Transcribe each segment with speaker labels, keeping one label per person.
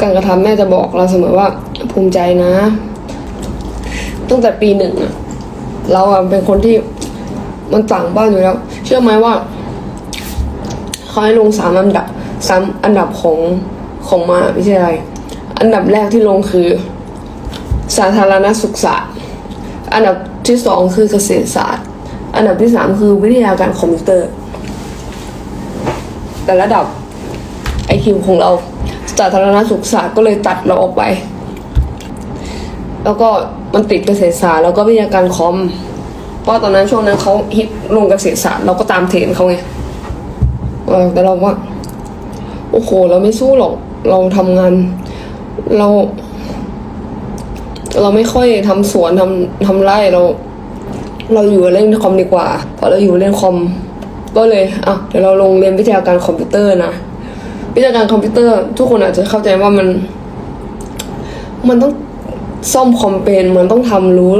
Speaker 1: การกระทำแม่จะบอกเราเสมอว่า ภูมิใจนะ ตั้งแต่ปีหนึ่งอะเราอะเป็นคนที่มันต่างบ้านอยู่แล้ว เชื่อไหมว่าเขาให้ลงสามอันดับสามอันดับของของมหาวิทยาลัยอันดับแรกที่ลงคือ สาธารณสุขศาสตร์ อันดับที่สองคือเกษตรศาสตร์ อันดับที่สามคือวิทยาการคอมพิวเตอร์ แต่ระดับไอคิวของเรา สาธารณสุขศาสตร์ก็เลยตัดเราออกไป แล้วก็มันติดเกษตรศาสตร์แล้วก็วิทยาการคอมเพราะตอนนั้นช่วงนั้นเขาฮิตลงเกษตรศาสตร์เราก็ตามเทรนเขาไงแต่เราว่า โอ้โห เราไม่สู้หรอก เราทำงาน เรา เราไม่ค่อยทำสวนทำทำไร่เรา เราอยู่เล่นคอมดีกว่าพอเราอยู่เล่นคอม ก็เลยอะเดี๋ยวเราลงเรียนวิทยาการคอมพิวเตอร์นะ วิทยาการคอมพิวเตอร์ ทุกคนอาจจะเข้าใจว่ามัน มันต้องซ่อมคอมเป็นมันต้องทำรู้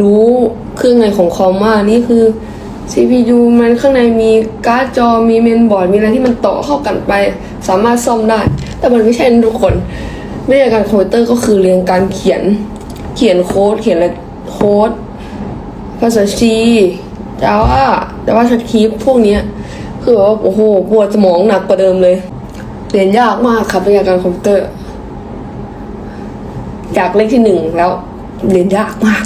Speaker 1: รู้เครื่องในของคอมว่านี่คือ CPU มันข้างในมีการ์ดจอมีเมนบอร์ดมีอะไรที่มันต่อเข้ากันไป สามารถซ่อมได้ แต่มันไม่ใช่นะทุกคนวิทยาการคอมพิวเตอร์ก็คือเรียนการเขียนเขียนโค้ดเขียนอะไรโค้ดภาษาซีจาว่าแต่ว่าสคริปพวกเนี้ยคือแบบว่าโอ้โหปวดสมองหนักกว่าเดิมเลย เรียนยากมากครับวิทยาการคอมพิวเตอร์ จากเลขที่หนึ่งแล้ว เรียนยากมาก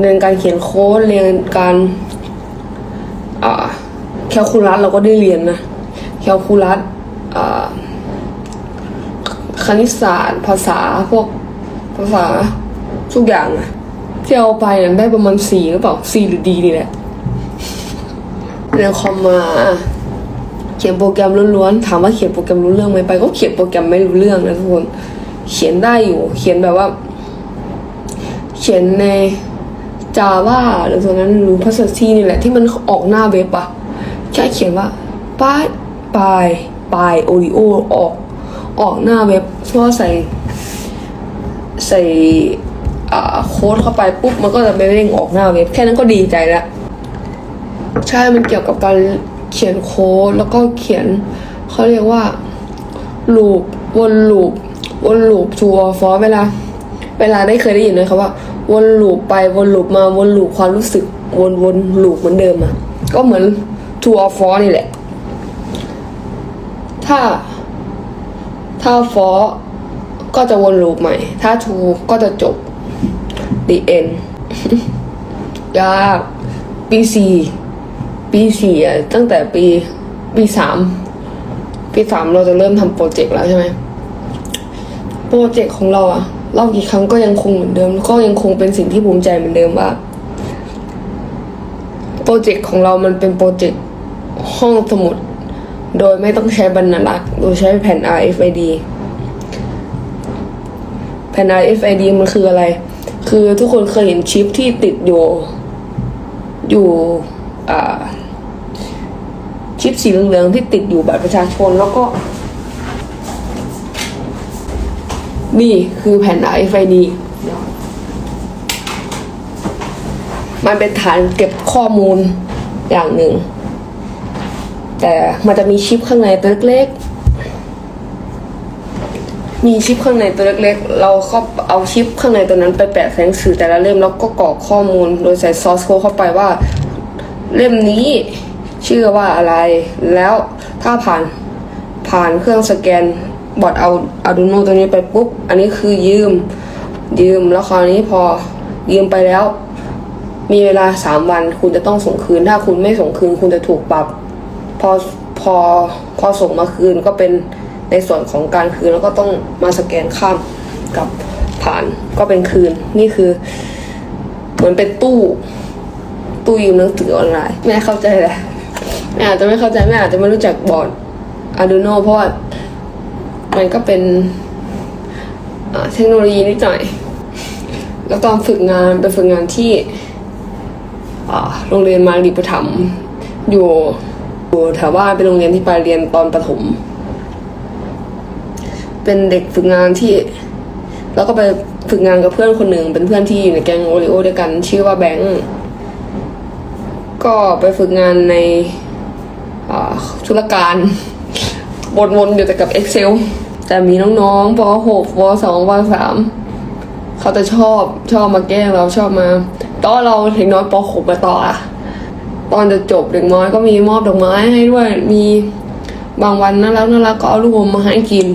Speaker 1: เรียนการเขียนโค้ดเรียนการอแคลคูลัสเราก็ได้เรียนนะแคลคูลัสคณิตศาสตร์ ภาษาพวกภาษาทุกอย่างอะที่เอาไปเนี่ยได้ประมาณสี่หรือเปล่าสี่หรือดีนี่แหละเรียนคอมมา เขียนโปรแกรมล้วนๆถามว่าเขียนโปรแกรมรู้เรื่องไหมไป ก็เขียนโปรแกรมไม่รู้เรื่องนะทุกคน เขียนได้อยู่ เขียนแบบว่า เขียนใน Java หรือตรงนั้นรือภาษาซีนี่แหละที่มันออกหน้าเว็บอะแค่เขียนว่าป้ายปลายปลายโอริโอออกออกหน้าเว็บเพราะใส่ ใส่อ่าโค้ดเข้าไปปุ๊บมันก็จะไปเร่งออกหน้าเว็บแค่นั้นก็ดีใจแล้วใช่มันเกี่ยวกับการ เขียนโค้ดแล้วก็เขียนเขาเรียกว่าลูปวนลูปวนลูปทัวร์ฟอเวลา เวลาได้เคยได้ยินไหมคะว่า วนลูปไปวนลูปมาวนลูปความรู้สึกวนวนลูปเหมือนเดิมอะก็เหมือนทัวร์ฟอนี่แหละ ถ้า ถ้าฟอก็จะวนลูปใหม่ ถ้าทูก็จะจบ the end ยากปีสี่ ปีสี่อะตั้งแต่ปีปีสามปีสามเราจะเริ่มทำโปรเจกต์แล้วใช่ไหมโปรเจกต์ของเราอะเล่ากี่ครั้งก็ยังคงเหมือนเดิม ก็ยังคงเป็นสิ่งที่ภูมิใจเหมือนเดิมว่าโปรเจกต์ของเรามันเป็นโปรเจกต์ห้องสมุด โดยไม่ต้องใช้บรรลักษ์โดยใช้แผ่น RFID แผ่น RFID มันคืออะไร คือทุกคนเคยเห็นชิปที่ติดอยู่อยู่ ชิปสีเหลืองๆที่ติดอยู่บัตรประชาชนแล้วก็ นี่คือแผ่น RFID มันเป็นฐานเก็บข้อมูลอย่างหนึ่ง แต่มันจะมีชิปข้างในตัวเล็กๆ มีชิปข้างในตัวเล็กๆ เราก็เอาชิปข้างในตัวนั้นไปแปะใส่งสื่อแต่ละเล่มแล้วก็กรอกข้อมูลโดยใส่ซอสโค้ดเข้าไปว่า เล่มนี้ชื่อว่าอะไร แล้วถ้าผ่านผ่านเครื่องสแกนบอร์ดเอาอาดูโนตัวนี้ไปปุ๊บ อันนี้คือยืม ยืมแล้วคราวนี้พอยืมไปแล้ว มีเวลาสามวันคุณจะต้องส่งคืน ถ้าคุณไม่ส่งคืน คุณจะถูกปรับ พอพอพอส่งมาคืนก็เป็นในส่วนของการคืนแล้วก็ต้องมาสแกนข้ามกับผ่านก็เป็นคืนนี่คือ เหมือนเป็นตู้ ตู้ยืมหนังสือออนไลน์แม่เข้าใจแหละแม่อาจจะไม่เข้าใจแม่อาจจะไม่รู้จักบอร์ด Arduino เพราะว่ามันก็เป็นเทคโนโลยีนิดหน่อย แล้วตอนฝึกงานไปฝึกงานที่โรงเรียนมารีประถมอยู่อยู่แถวบ้านเป็นโรงเรียนที่ไปเรียนตอนประถม เป็นเด็กฝึกงานที่ แล้วก็ไปฝึกงานกับเพื่อนคนหนึ่งเป็นเพื่อนที่อยู่ในแก๊งโอริโอด้วยกัน ชื่อว่าแบงค์ ก็ไปฝึกงานในอ่าธุรการวนๆอยู่แต่กับ Excel แต่มีน้องๆป .6 ป .2 ป .3 เขาจะชอบชอบมาแกล้งเราชอบมาตอนเราเด็กน้อยป .6 มาต่ออะตอนจะจบเด็กน้อยก็มีมอบดอกไม้ให้ด้วยมีบางวันน่ารักน่ารักก็เอาลูกอมมาให้กิน